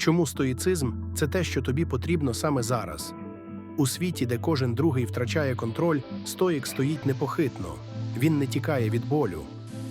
Чому стоїцизм це те, що тобі потрібно саме зараз? У світі, де кожен другий втрачає контроль, стоїк стоїть непохитно. Він не тікає від болю,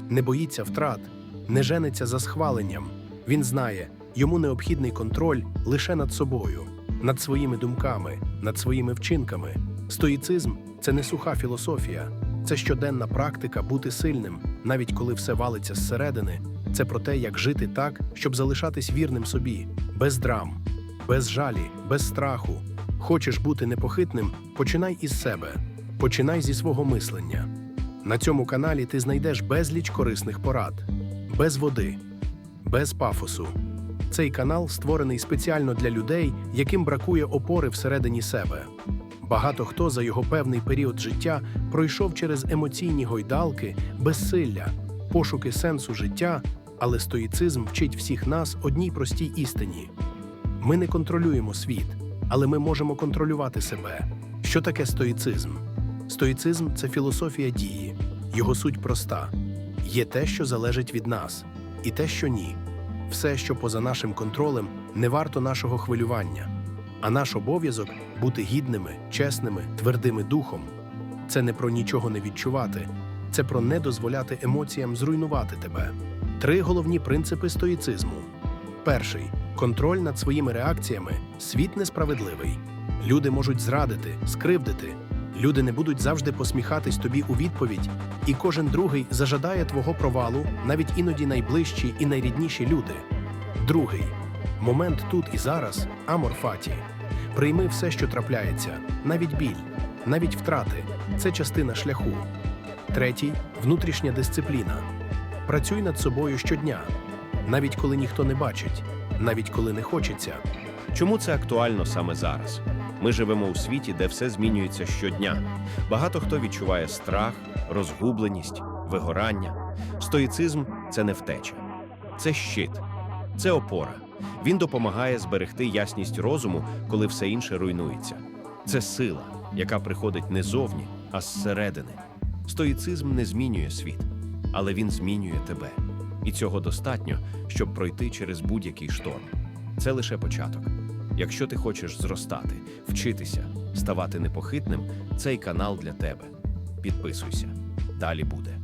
не боїться втрат, не жениться за схваленням. Він знає, йому необхідний контроль лише над собою, над своїми думками, над своїми вчинками. Стоїцизм це не суха філософія, це щоденна практика бути сильним, навіть коли все валиться зсередини. Це про те, як жити так, щоб залишатись вірним собі, без драм, без жалі, без страху. Хочеш бути непохитним, починай із себе, починай зі свого мислення. На цьому каналі ти знайдеш безліч корисних порад, без води, без пафосу. Цей канал створений спеціально для людей, яким бракує опори всередині себе. Багато хто за його певний період життя пройшов через емоційні гойдалки, безсилля, пошуки сенсу життя, але стоїцизм вчить всіх нас одній простій істині: ми не контролюємо світ, але ми можемо контролювати себе. Що таке стоїцизм? Стоїцизм це філософія дії. Його суть проста: є те, що залежить від нас, і те, що ні. Все, що поза нашим контролем, не варто нашого хвилювання. А наш обов'язок бути гідними, чесними, твердими духом. Це не про нічого не відчувати, це про не дозволяти емоціям зруйнувати тебе. Три головні принципи стоїцизму. Перший контроль над своїми реакціями. Світ несправедливий. Люди можуть зрадити, скривдити. Люди не будуть завжди посміхатись тобі у відповідь, і кожен другий зажадає твого провалу, навіть іноді найближчі і найрідніші люди. Другий момент тут і зараз амор фаті. Прийми все, що трапляється, навіть біль, навіть втрати це частина шляху. Третій внутрішня дисципліна. Працюй над собою щодня, навіть коли ніхто не бачить, навіть коли не хочеться. Чому це актуально саме зараз? Ми живемо у світі, де все змінюється щодня. Багато хто відчуває страх, розгубленість, вигорання. Стоїцизм це не втеча, це щит, це опора. Він допомагає зберегти ясність розуму, коли все інше руйнується. Це сила, яка приходить не зовні, а зсередини. Стоїцизм не змінює світ, але він змінює тебе. І цього достатньо, щоб пройти через будь-який шторм. Це лише початок. Якщо ти хочеш зростати, вчитися, ставати непохитним, цей канал для тебе. Підписуйся. Далі буде.